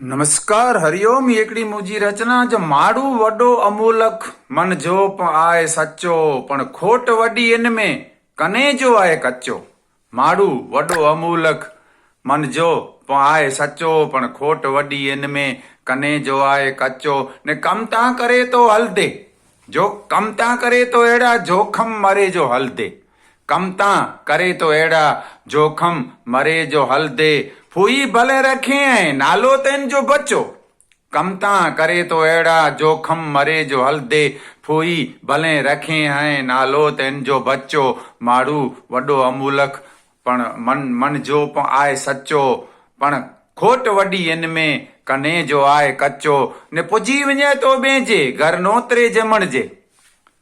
નમસ્કાર હરિઓમ એકડી મુજી રચના જ માડું વડો અમૂલક. મન જો આય સચ્ચો પણ ખોટ વડી એન મે, કને જો આય કચ્ચો? માડું વડો અમૂલક. મન જો આય સચ્ચો પણ ખોટ વડી એન મે, કને જો આય કચ્ચો? ને કમતા કરે તો હલ દે જો કમતા કરે તો એડા, જોખમ મરે જો હલ દે કમતા કરે તો એડા, જોખમ મરે જો હલ દે ફૂઈ ભલે રખે નાલો તેન જો બચો. કમતા કરે તો એડા જોખમ મરે, જો હલદે ફૂઈ ભલે રખે હૈ નાલો તેન જો બચ્ચો મારું વડો અમૂલખ પણ મન મન જો પણ આય સચ્ચો. પણ ખોટ વડી એનમે, કને જો આય કચ્ચો. ને પૂજી વञे તો બેજે, ઘર નોતરે જમણજે.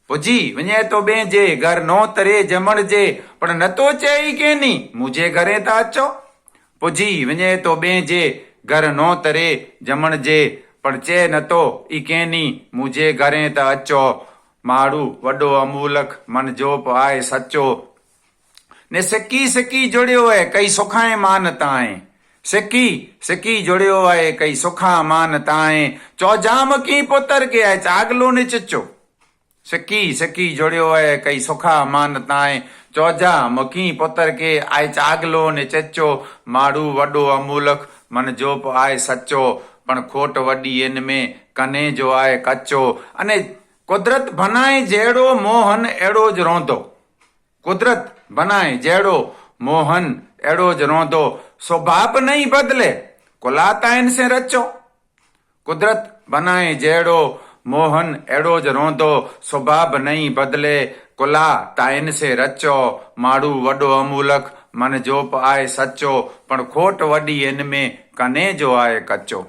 પૂજી વञे તો બેજે, ઘર નોતરે જમણજે. પણ નતો ચઈ કેની, મુજે ઘરે તા અચો પુજી વञे તો બેજે ઘર નોતરે જમણજે પણ ચે નતો, ઈ કેની મુજે ઘરે તા અચો. મારું વડો અમૂલક, મન જોપ આય સચ્ચો. ને સિક્કી સિક્કી જોડ્યો હોય, કઈ સુખાએ માન તાએ સિક્કી સિક્કી જોડ્યો હોય, કઈ સુખા માન તાએ ચોજામ કી પોતર કે ચાગલો ને ચચ્ચો. સિક્કી સકી જોડ્યો હોય કઈ સુખા માન તાય. ચોજા મકી પોતર કે આય ચાગલો ને ચચ્ચો. માડું વડો અમૂલક, મન જોપ આય સચ્ચો. પણ ખોટ વડી એન में કને જો આય કચ્ચો. અને કુદરત ભનાય જેડો મોહન એડો જ રોંધો. કુદરત ભનાય જેડો મોહન એડો જ રોંધો. સ્વભાવ નહીં બદલે કુલાતા ઇનસે રચો કુદરત બનાય જેડો موهن اهڙو ج روندو سڀاءُ نئي بدلي. ڪلا تائن سي رچو. ماڻهو وڏو امولڪ من جو به آهي سچو پر کوٽ وڏي ان ۾ ڪني جو آهي ڪچو.